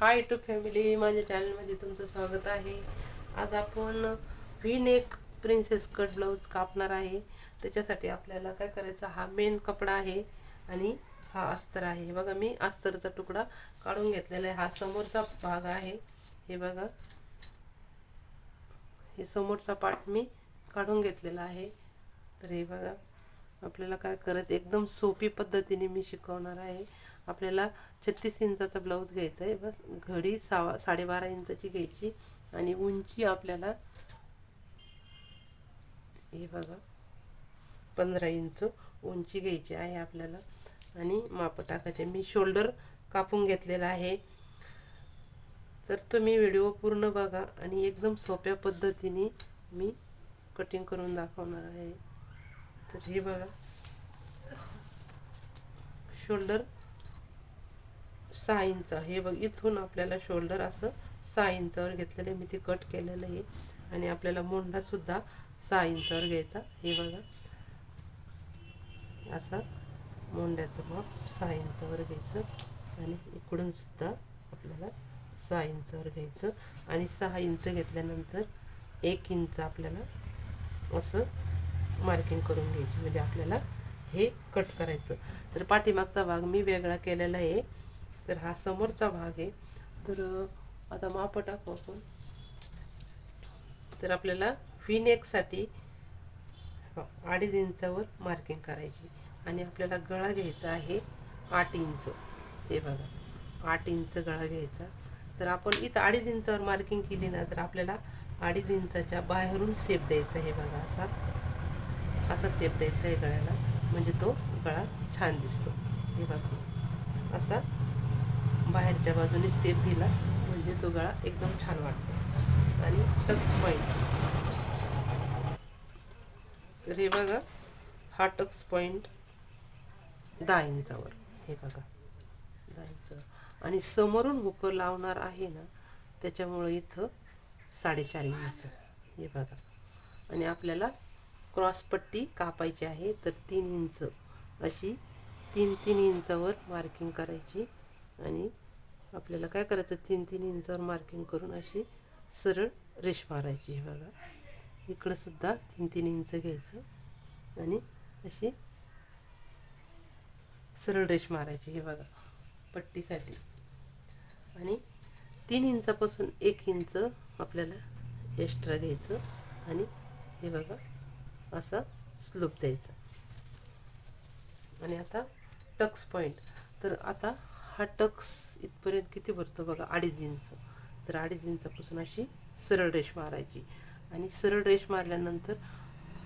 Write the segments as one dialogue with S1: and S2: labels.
S1: High to family माझ्या चॅनलमध्ये तुमचं स्वागत आहे. आज आपण V neck princess cut blouse कापणार आहे. त्याच्यासाठी आपल्याला काय करायचं हा मेन कपडा आहे आणि हा अस्तर आहे. बघा मी अस्तरचा तुकडा काढून घेतलेला आहे. हा समोरचा भाग आहे. हे बघा. हे समोरचा पार्ट मी काढून घेतलेला आहे. तर हे बघा. आपल्याला काय करायचं एकदम सोपी पद्धतीने मी शिकवणार आहे. आपल्याला छत्तीस इंचाचा ब्लाऊज घ्यायचा आहे. बस घडी सावा साडेबारा इंचाची घ्यायची आणि उंची आपल्याला हे बघा पंधरा इंच उंची घ्यायची आहे आपल्याला. आणि माप टाकायचे. मी शोल्डर कापून घेतलेला आहे. तर तुम्ही व्हिडिओ पूर्ण बघा आणि एकदम सोप्या पद्धतीने मी कटिंग करून दाखवणार आहे. तर हे बघा शोल्डर सहा इंच हे बघ इथून आपल्याला शोल्डर असं सहा इंचावर घेतलेलं आहे. मी ते कट केलेलं आहे. आणि आपल्याला मोंढासुद्धा सहा इंचावर घ्यायचा. हे बघा. असा मोंड्याचं माप सहा इंचावर घ्यायचं. आणि इकडूनसुद्धा आपल्याला सहा इंचावर घ्यायचं. आणि सहा इंच घेतल्यानंतर एक इंच आपल्याला असं मार्किंग करून घ्यायची. म्हणजे आपल्याला हे कट करायचं. तर पाठीमागचा भाग मी वेगळा केलेला आहे. तर हा समोरचा भाग आहे. तर आता माप टाकू आपण. तर आपल्याला विनेकसाठी अडीच इंचावर मार्किंग करायची. आणि आपल्याला गळा घ्यायचा आहे आठ इंच. हे बघा आठ इंच गळा घ्यायचा. तर आपण इथं अडीच इंचावर मार्किंग केली ना तर आपल्याला अडीच इंचाच्या बाहेरून सेप द्यायचा हे बघा असा. असा सेप द्यायचा आहे गळ्याला. म्हणजे तो गळा छान दिसतो. हे बघा. असा बाहेरच्या बाजूने सेप दिला. म्हणजे तो गळा एकदम छान वाटतो. आणि टक्स पॉईंट तर हे बघा हा टक्स पॉईंट दहा इंचावर. हे बघा दहा इंचावर. आणि समोरून हुकं लावणार आहे ना त्याच्यामुळं इथं साडेचार इंच. हे बघा. आणि आपल्याला क्रॉसपट्टी कापायची आहे तर तीन इंच. अशी तीन तीन इंचावर मार्किंग करायची. आणि आपल्याला काय करायचं तीन तीन इंचावर मार्किंग करून अशी सरळ रेश मारायची हे बघा. इकडंसुद्धा तीन तीन इंच घ्यायचं आणि अशी सरळ रेष मारायची हे बघा पट्टीसाठी. आणि तीन इंचापासून एक इंच आपल्याला एक्स्ट्रा घ्यायचं आणि हे बघा असा स्लोप द्यायचा. आणि आता टक्स पॉईंट तर आता हा टक्स इथपर्यंत किती भरतो बघा? अडीच इंच. तर अडीच इंचापासून अशी सरळ रेश मारायची. आणि सरळ रेश मारल्यानंतर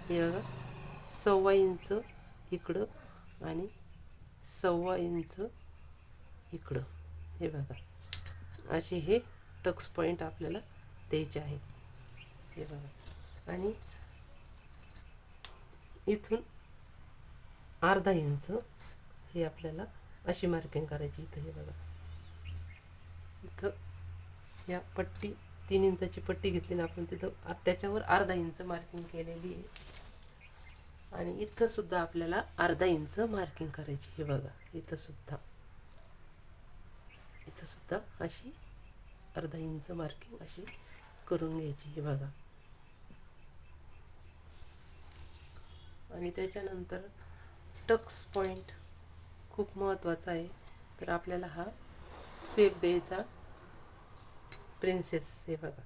S1: हे बघा सव्वा इंच इकडं आणि सव्वा इंच इकडं. हे बघा. असे हे टक्स पॉईंट आपल्याला द्यायचे आहेत हे बघा. आणि इथून अर्धा इंच हे आपल्याला अशी मार्किंग करायची इथं हे बघा. इथं या पट्टी तीन इंचाची पट्टी घेतली ना आपण तिथं त्याच्यावर अर्धा इंच मार्किंग केलेली आहे. आणि इथं सुद्धा आपल्याला अर्धा इंच मार्किंग करायची हे बघा. इथं सुद्धा. इथं सुद्धा अशी अर्धा इंच मार्किंग अशी करून घ्यायची हे बघा. आणि त्याच्यानंतर टक्स पॉईंट खूप महत्त्वाचा आहे. तर आपल्याला हा सेप द्यायचा प्रिन्सेस हे बघा.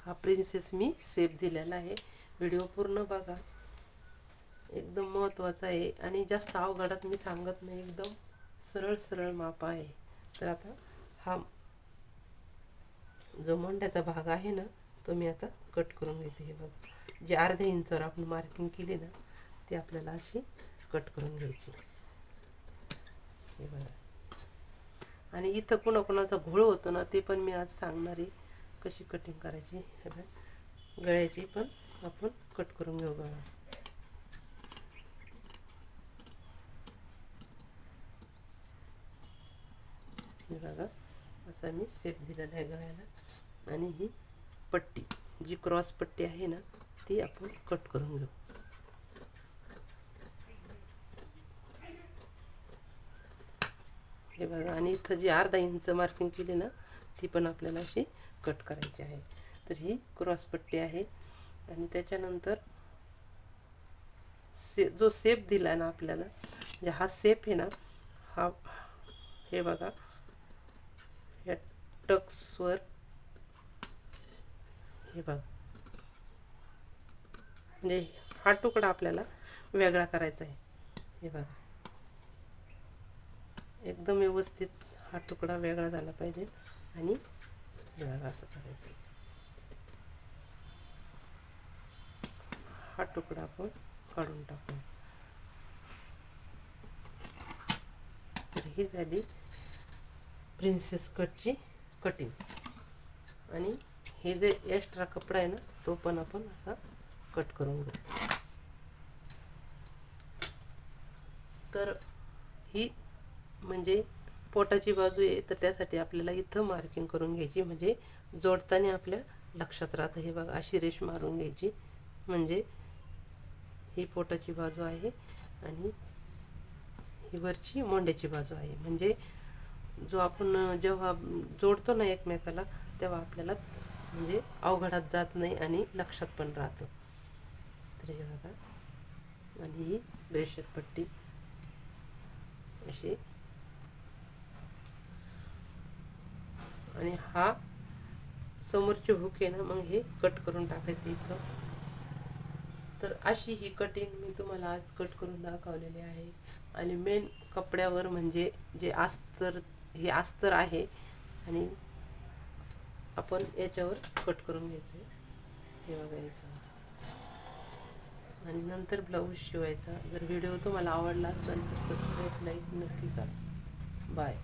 S1: हा प्रिन्सेस मी सेप दिलेला आहे. व्हिडिओ पूर्ण बघा. एकदम महत्त्वाचा आहे आणि जास्त अवघडात मी सांगत नाही. एकदम सरळ सरळ माप आहे. तर आता हा जो मोंड्याचा भाग आहे ना तो मी आता कट करून घेते हे बघा. जे अर्ध्या इंचावर आपण मार्किंग केली ना ती आपल्याला अशी कट करून घ्यायची. हे बघा. आणि इथं कोणाकोणाचा घोळ होतो ना ते पण मी आज सांगणार आहे कशी कटिंग करायची हे बघा. गळ्याची पण आपण कट करून घेऊ गळा हे बघा असा मी सेप दिलेला आहे गळ्याला. आणि ही पट्टी जी क्रॉस पट्टी आहे ना ती आपण कट करून घेऊ. हे बघा आणि इथं जी अर्धा इंच मार्किंग केली ना ती पण आपल्याला अशी कट करायची आहे. तर ही क्रॉस पट्टी आहे. आणि त्याच्यानंतर से जो सेप दिला ना आपल्याला म्हणजे हा सेप आहे ना हा हे बघा या टक्सवर हे बघा. म्हणजे हा तुकडा आपल्याला वेगळा करायचा आहे. हे बघा. एकदम व्यवस्थित हा तुकडा वेगळा झाला पाहिजे आणि हे असं करायचं. हा तुकडा आपण काढून टाकू तर ही झाली प्रिन्सेस कटची कटिंग आणि हे जे एक्स्ट्रा कपडा आहे ना तो पण आपण असा कट करून घेऊ. तर ही म्हणजे पोटाची बाजू आहे तर त्यासाठी आपल्याला इथं मार्किंग करून घ्यायची म्हणजे जोडताना आपल्या लक्षात राहतं. हे बघा अशी रेष मारून घ्यायची. म्हणजे ही पोटाची बाजू आहे आणि ही वरची मोंड्याची बाजू आहे. म्हणजे जो आपण जेव्हा जोडतो ना एकमेकाला तेव्हा आपल्याला म्हणजे अवघडात जात नाही आणि लक्षात पण राहतं. तर हे बघा आणि ही ब्रेशर पट्टी. अशी. आणि हा समोरचे हुक आहे ना मग हे कट करून टाकायचं इथं. तर अशी ही कटिंग मी तुम्हाला आज कट करून दाखवलेली आहे. आणि मेन कपड्यावर म्हणजे जे अस्तर हे अस्तर आहे आणि आपण याच्यावर कट करून घ्यायचं हे बघा आणि नंतर ब्लाऊज शिवायचा. जर व्हिडिओ तुम्हाला आवडला असेल तर सबस्क्राईब लाईक नक्की करा. बाय